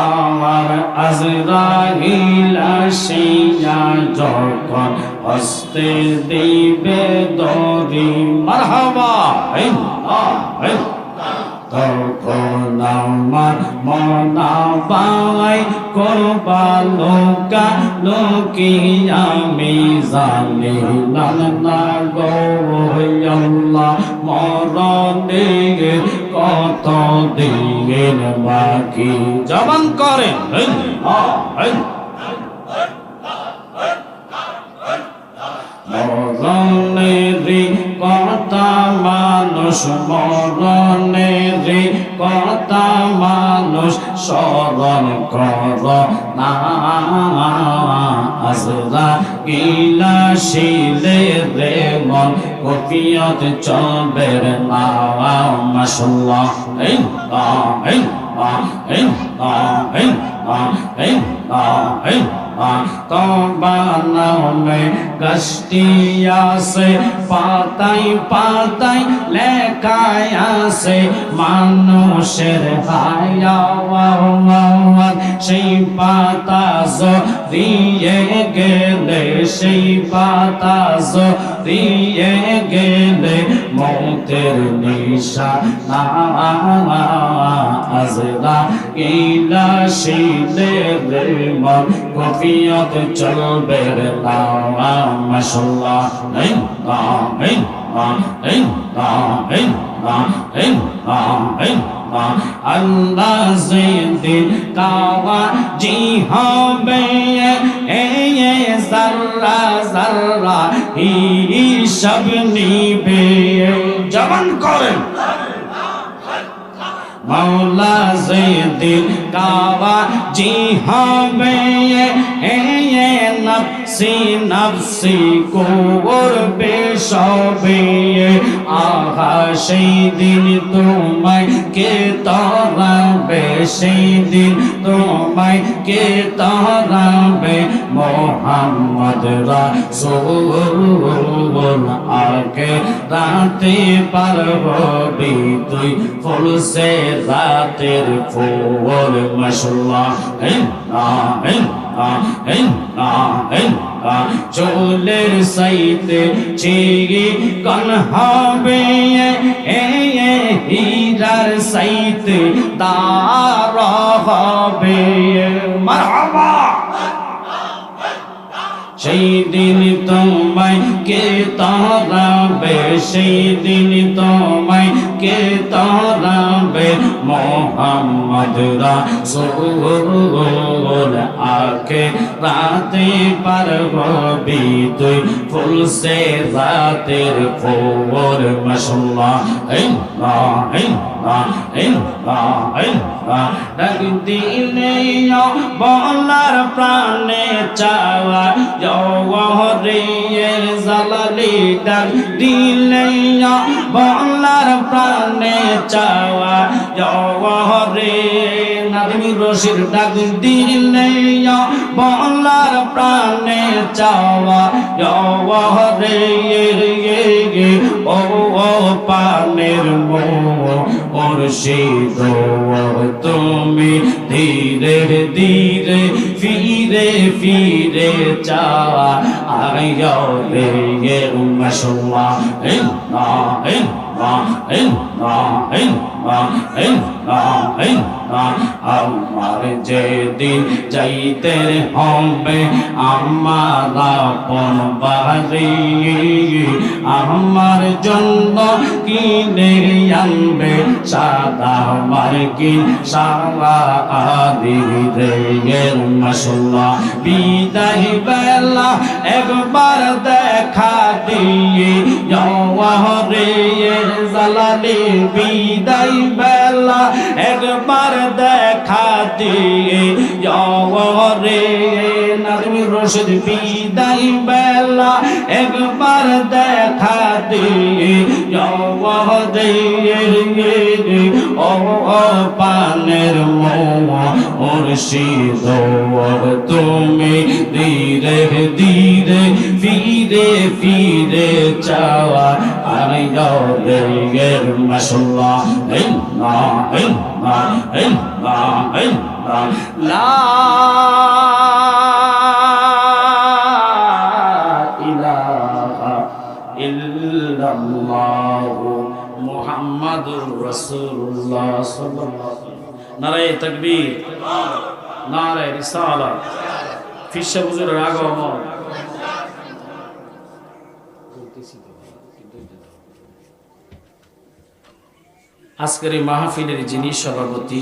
আমার আজরাইল আসিয়া যখন হস্তে দিবে দরি মারহাবা তখন আমার মনাবাই করবা লোকা, লোকি আমি জানি না গো। মানুষ মরণের কথা মানুষ স্মরণ কর না। আজরা গিলা শিলে রে মন কপিয়ত চবের না। মাসাল্লাহ এই এই এই এই আ এই আ এই তবানামে গষ্টি আছে পাতাই পাতাই লেখায় আছে, মানুষের হায়াওয়াত সেই পাতা জড়িয়ে গেলে, সেই পাতা জড়িয়ে গেলে মৌতের নিশা আজরা ইলা শিলে মন কফিয়ত চলবে রে মাশাল্লাহ এই এই এই এই এই এই আল্লাহ জিন্দিন কাওয়া জি হবে এ এ জাররা জাররা হিসাব নিবে জবান করেন। মৌলা জৈদিন কাওয়া জি হবে নফসি নফসি করবে পেশবে আহা সেই দিন তোমায় কে তরাবে সেই দিন তোমায় কে তরাবে? মোহাম্মদ রাসূল আগে রাতে পারবি তুই ফুল সে রাতের ফুল মশলা। চুলের সাইতে চিগি কন হবে এ এ হীরার সাইতে দার হবে। সেই দিন তোমায় কে তারাবে? সেই দিন তোমায় কে তারাবে? মোহাম্মদ রাসূল আকে রাতে পারবি তুই ফুল সে রাতের ফোর মাশাল্লাহ এই না এই না ডাক দিলে বলার প্রাণে চাওয়া জওহরে জালালি ডাক দিলে বলার প্রাণে চাওয়া জওহরে নাদমি রশির ডাক দিলে বলার প্রাণে চাওয়া জওহরে ও পানের মো মুর্শিদ তুমি ধীরে ধীরে ফিরে ফিরে চাওয়া আয় রে মশলা এই না এই না আমার যেদিন যাইতে হবে আমার আপন বাড়ি আমার জন্য কিনে আনবে সাদা মার্কিন সারা আদি মশলা বিদায় বেলা একবার দেখা দিয়ে যাওয়া বিদায় বেলা একবার দেখা দিয়ে রে নাজমি রশিদ বেলা একবার দেখা দিয়ে ও পানের মুর্শিদ তুমি ধীরে ধীরে ফিরে ফিরে চাওয়া নারায়ে তাকবীর নারায়ে রিসালাত ফিশা হুজুরের আগমন। আজকের এই মাহফিলের যিনি সভাপতি